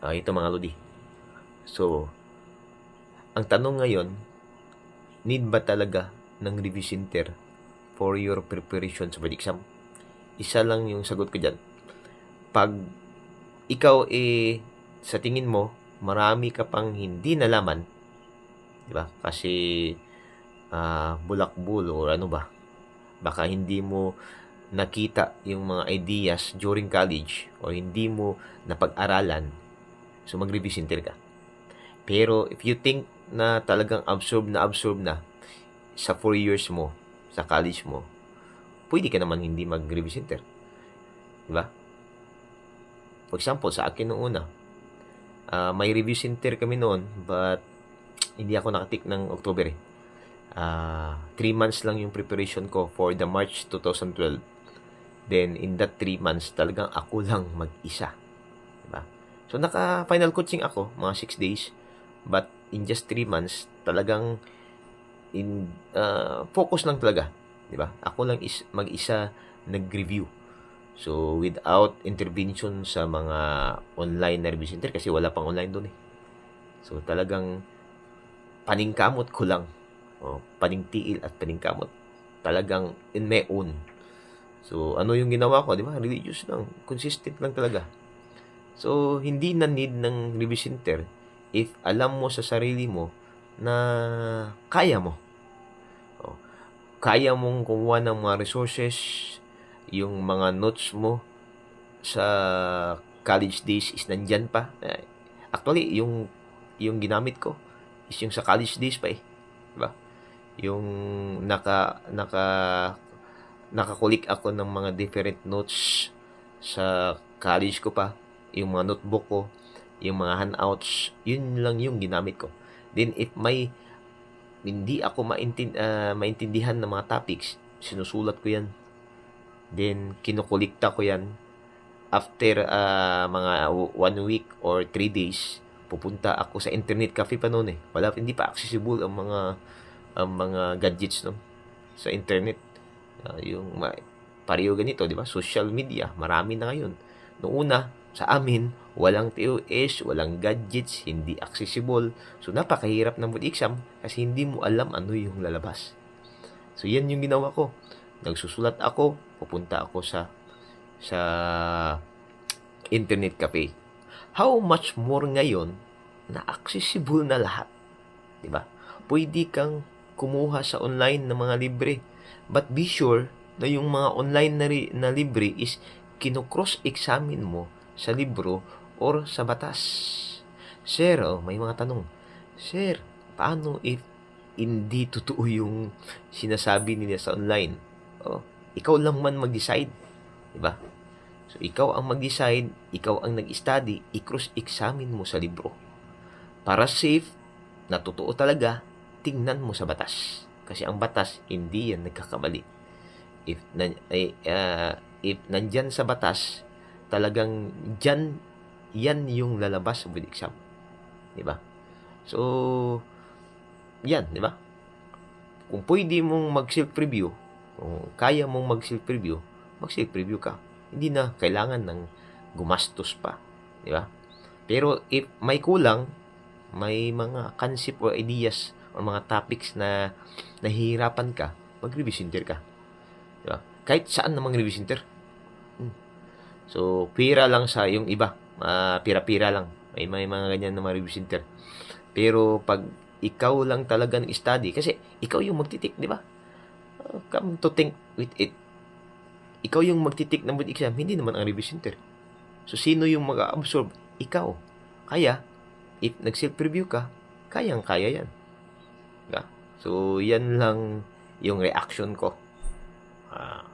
Ah, ito mga Lodi. So, ang tanong ngayon, need ba talaga ng review center for your preparation sa exam? Isa lang yung sagot ko dyan. Pag ikaw eh, sa tingin mo, marami ka pang hindi nalaman, di ba? Kasi ah, bulakbul or ano ba? Baka hindi mo nakita yung mga ideas during college or hindi mo napag-aralan, so mag-review center ka. Pero if you think na talagang absorb na absorb na sa 4 years mo, sa college mo, pwede ka naman hindi mag-review center. Di ba? For example, sa akin noong una, ah, may review center kami noon, but hindi ako nakatik ng October eh. 3 months lang yung preparation ko for the March 2012. Then, in that 3 months, talagang ako lang mag-isa. Diba? So, naka-final coaching ako, mga 6 days. But, in just 3 months, talagang in uh, focus lang talaga. Diba? Ako lang is mag-isa nag-review. So, without intervention sa mga online na review center, kasi wala pang online doon eh. So, talagang paningkamot ko lang. O, paningtiil at paningkamot. Talagang in my own. So, ano yung ginawa ko, di ba? Religious lang. Consistent lang talaga. So, hindi na need ng review if alam mo sa sarili mo na kaya mo. O, kaya mong kumuha ng mga resources, yung mga notes mo sa college days is nandyan pa. Eh, Actually, yung yung ginamit ko is yung sa college days pa eh. Diba? Yung naka naka nakakulik ako ng mga different notes sa college ko pa, yung mga notebook ko, yung mga handouts, yun lang yung ginamit ko. Then if may hindi ako maintin, ah, maintindihan ng mga topics, sinusulat ko yan. Then kinukulikta ko yan. After ah, mga one week or three days, pupunta ako sa internet cafe pa noon eh. Wala, hindi pa accessible ang mga ang mga gadgets no sa internet. Ah, yung pareho ganito, di ba? Social media, marami na ngayon. Noong una, sa amin, walang TOS, walang gadgets, hindi accessible. So, napakahirap ng board exam kasi hindi mo alam ano yung lalabas. So, yan yung ginawa ko. Nagsusulat ako, pupunta ako sa sa internet cafe. How much more ngayon na accessible na lahat? 'Di ba? Pwede kang kumuha sa online ng mga libre. But be sure na yung mga online na, na libre is kino-cross-examine mo sa libro or sa batas. Sir, oh, may mga tanong. Sir, paano if hindi totoo yung sinasabi nila sa online? Oh, ikaw lang man mag-decide. 'Di ba? So, ikaw ang mag-decide, ikaw ang nag-study, i-cross-examine mo sa libro. Para safe, na totoo talaga, tingnan mo sa batas. Kasi ang batas, hindi yan nagkakamali. If, na, eh, ah, if nandyan sa batas, talagang dyan, yan yung lalabas board exam. Di ba? So, yan, di ba? Kung pwede mong mag-self-review, kung kaya mong mag-self-review, mag-self-review ka. Hindi na kailangan ng gumastos pa. Di ba? Pero if may kulang, may mga concept or ideas or mga topics na nahihirapan ka, mag-review center ka. Di ba? Kahit saan namang review center. So, pira lang sa yung iba. Ah, pira-pira lang. May, may mga ganyan na mga review center. Pero pag ikaw lang talaga nag-study, kasi ikaw yung magtitik, di ba? Uh, come to think with it. Ikaw yung magtitik ng exam, hindi naman ang review center. So, sino yung mag-absorb? Ikaw. Kaya, if nag-self-review ka, kayang-kaya yan. Diba? So, yan lang yung reaction ko. Ah,